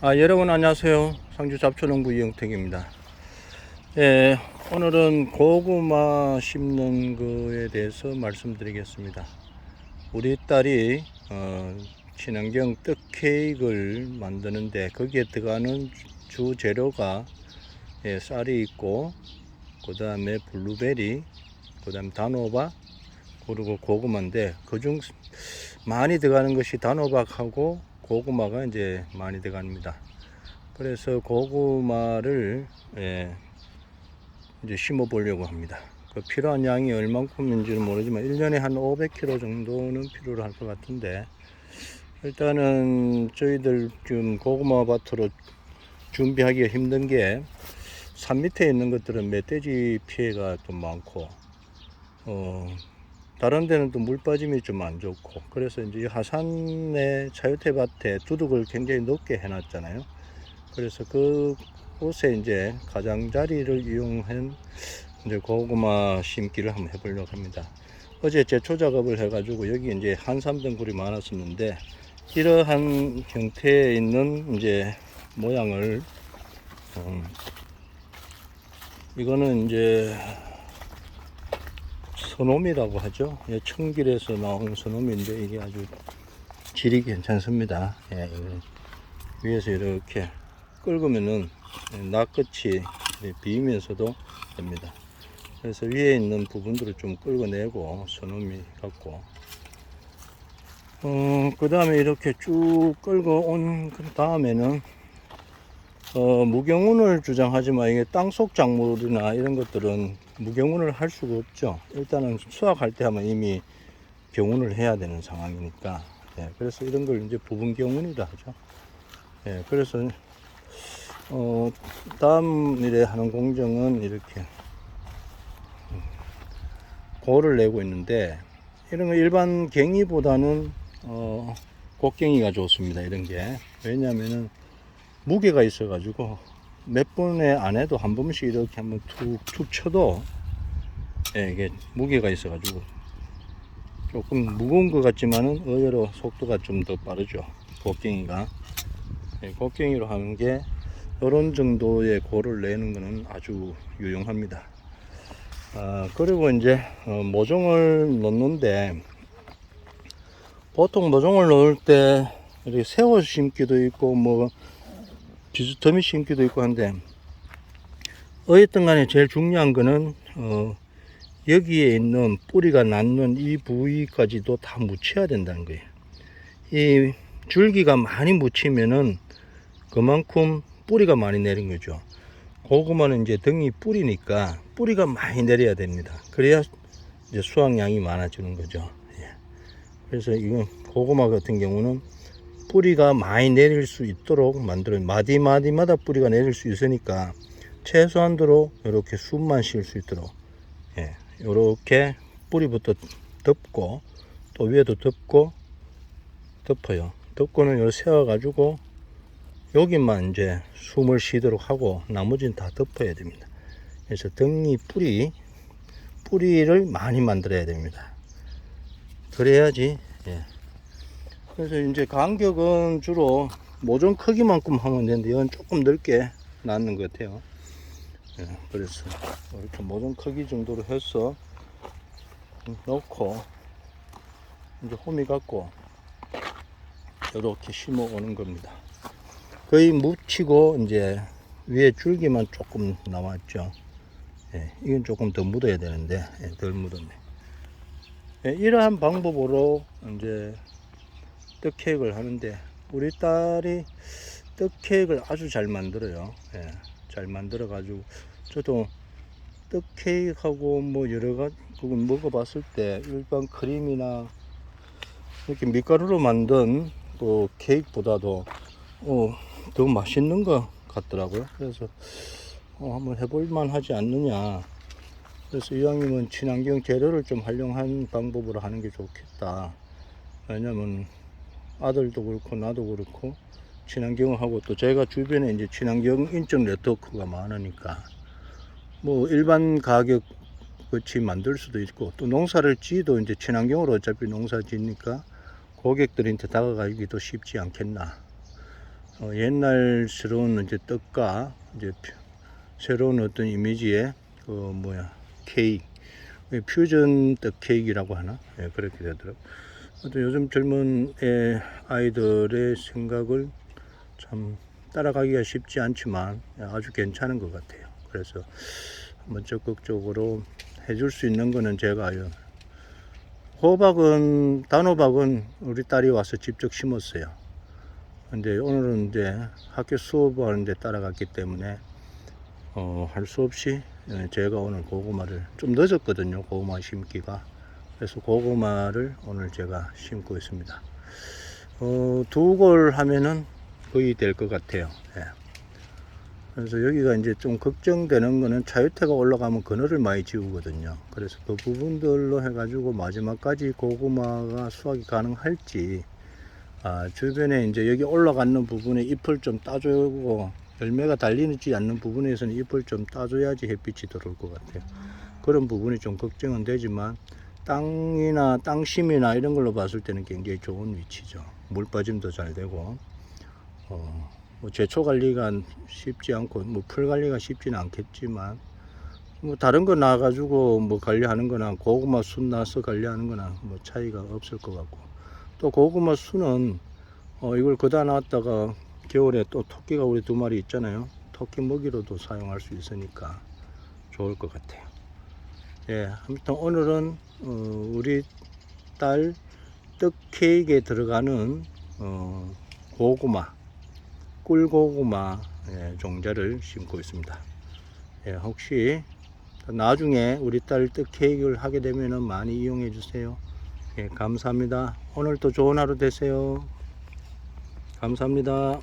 아, 여러분 안녕하세요. 상주 잡초농부 이영택입니다. 예, 오늘은 고구마 심는 거에 대해서 말씀드리겠습니다. 우리 딸이 어, 친환경 떡 케이크를 만드는데 거기에 들어가는 주 재료가 예, 쌀이 있고 그 다음에 블루베리, 그 다음 단호박, 그리고 고구마인데 그중 많이 들어가는 것이 단호박하고 고구마가 이제 많이 들어갑니다. 그래서 고구마를 예, 이제 심어 보려고 합니다. 그 필요한 양이 얼만큼인지는 모르지만 1년에 한 500kg 정도는 필요로 할 것 같은데 일단은 저희들 지금 고구마 밭으로 준비하기가 힘든 게 산 밑에 있는 것들은 멧돼지 피해가 좀 많고 어 다른 데는 또 물 빠짐이 좀 안 좋고 그래서 이제 이 하산의 차유태 밭에 두둑을 굉장히 높게 해놨잖아요. 그래서 그 곳에 이제 가장자리를 이용한 이제 고구마 심기를 한번 해보려고 합니다. 어제 제 초 작업을 해가지고 여기 이제 한삼등굴이 많았었는데 이러한 형태에 있는 이제 모양을 음, 이거는 이제 소놈이라고 하죠. 예, 청길에서 나온 소놈인데 이게 아주 질이 괜찮습니다. 예, 위에서 이렇게 끓으면은 낫끝이 비면서도 됩니다. 그래서 위에 있는 부분들을 좀 끓어내고 소놈이 갖고 어, 그 다음에 이렇게 쭉 끌고 온그 다음에는 어, 무경운을 주장하지만 이게 땅속 작물이나 이런 것들은 무경운을 할 수가 없죠. 일단은 수확할 때 하면 이미 경운을 해야 되는 상황이니까. 예, 그래서 이런 걸 이제 부분 경운이라 하죠. 예, 그래서 어, 다음 일에 하는 공정은 이렇게 고를 내고 있는데 이런 거 일반 갱이보다는 어, 곡갱이가 좋습니다. 이런 게 왜냐하면은 무게가 있어가지고 몇 번에 안 해도 한 번씩 이렇게 한번 툭툭 쳐도 예, 이게 무게가 있어가지고 조금 무거운 것 같지만은 의외로 속도가 좀 더 빠르죠. 곡갱이가 예, 곡갱이로 하는 게 이런 정도의 고를 내는 것은 아주 유용합니다. 아, 그리고 이제 어, 모종을 넣는데 보통 모종을 넣을 때 이렇게 세워 심기도 있고 뭐 비스듬히 심기도 있고 한데 어쨌든 간에 제일 중요한 거는 어, 여기에 있는 뿌리가 낳는 이 부위까지도 다 묻혀야 된다는 거예요. 이 줄기가 많이 묻히면은 그만큼 뿌리가 많이 내린 거죠. 고구마는 이제 등이 뿌리니까 뿌리가 많이 내려야 됩니다. 그래야 이제 수확량이 많아지는 거죠. 예. 그래서 이건 고구마 같은 경우는 뿌리가 많이 내릴 수 있도록 만들어 마디 마디마다 뿌리가 내릴 수 있으니까 최소한도로 이렇게 숨만 쉴 수 있도록 예, 이렇게 뿌리부터 덮고 또 위에도 덮고 덮어요. 덮고는 요 세워 가지고 여기만 이제 숨을 쉬도록 하고 나머지는 다 덮어야 됩니다. 그래서 등이 뿌리 뿌리를 많이 만들어야 됩니다. 그래야지 예. 그래서 이제 간격은 주로 모종 크기만큼 하면 되는데 이건 조금 넓게 낳는 것 같아요. 예, 그래서 이렇게 모종 크기 정도로 해서 넣고 이제 호미 갖고 이렇게 심어 오는 겁니다. 거의 묻히고 이제 위에 줄기만 조금 남았죠. 예, 이건 조금 더 묻어야 되는데 예, 덜 묻었네. 예, 이러한 방법으로 이제 떡 케이크를 하는데 우리 딸이 떡 케이크를 아주 잘 만들어요. 예, 잘 만들어 가지고 저도 떡 케이크하고 뭐 여러 가지 그걸 먹어봤을 때 일반 크림이나 이렇게 밀가루로 만든 그 케이크보다도 어, 더 맛있는 것 같더라고요. 그래서 어, 한번 해볼만 하지 않느냐. 그래서 이왕이면 친환경 재료를 좀 활용한 방법으로 하는 게 좋겠다. 왜냐면 아들도 그렇고 나도 그렇고 친환경을 하고 또 제가 주변에 이제 친환경 인적 네트워크가 많으니까 뭐 일반 가격 같이 만들 수도 있고 또 농사를 지도 이제 친환경으로 어차피 농사 짓니까 고객들한테 다가가기도 쉽지 않겠나 어, 옛날스러운 이제 떡과 이제 퓨- 새로운 어떤 이미지의 그 뭐야 케이크 예, 퓨전 떡 케이크라고 하나 예, 그렇게 되더라고. 또 요즘 젊은 애 아이들의 생각을 참 따라가기가 쉽지 않지만 아주 괜찮은 것 같아요. 그래서 한번 적극적으로 해줄 수 있는 거는 제가 요. 호박은 단호박은 우리 딸이 와서 직접 심었어요. 근데 오늘은 이제 학교 수업하는데 따라갔기 때문에 어, 할 수 없이 예, 제가 오늘 고구마를 좀 늦었거든요. 고구마 심기가. 그래서 고구마를 오늘 제가 심고 있습니다. 어, 두골 하면은 거의 될 것 같아요. 예. 그래서 여기가 이제 좀 걱정되는 거는 차유태가 올라가면 그늘을 많이 지우거든요. 그래서 그 부분들로 해가지고 마지막까지 고구마가 수확이 가능할지, 아, 주변에 이제 여기 올라가는 부분에 잎을 좀 따주고 열매가 달리지 않는 부분에서는 잎을 좀 따줘야지 햇빛이 들어올 것 같아요. 그런 부분이 좀 걱정은 되지만 땅이나 땅심이나 이런 걸로 봤을 때는 굉장히 좋은 위치죠. 물 빠짐도 잘 되고, 어, 뭐 제초 관리가 쉽지 않고 뭐 풀 관리가 쉽지는 않겠지만 뭐 다른 거 나가지고 뭐 관리하는 거나 고구마 순 나서 관리하는 거나 뭐 차이가 없을 것 같고. 또 고구마 순은 어 이걸 거다 놨다가 겨울에 또 토끼가 우리 두 마리 있잖아요. 토끼 먹이로도 사용할 수 있으니까 좋을 것 같아요 예 아무튼 오늘은 어 우리 딸 떡 케이크에 들어가는 어 고구마 꿀고구마 예, 종자를 심고 있습니다. 예, 혹시 나중에 우리 딸 떡 케이크를 하게 되면 많이 이용해 주세요. 예, 감사합니다. 오늘도 좋은 하루 되세요. 감사합니다.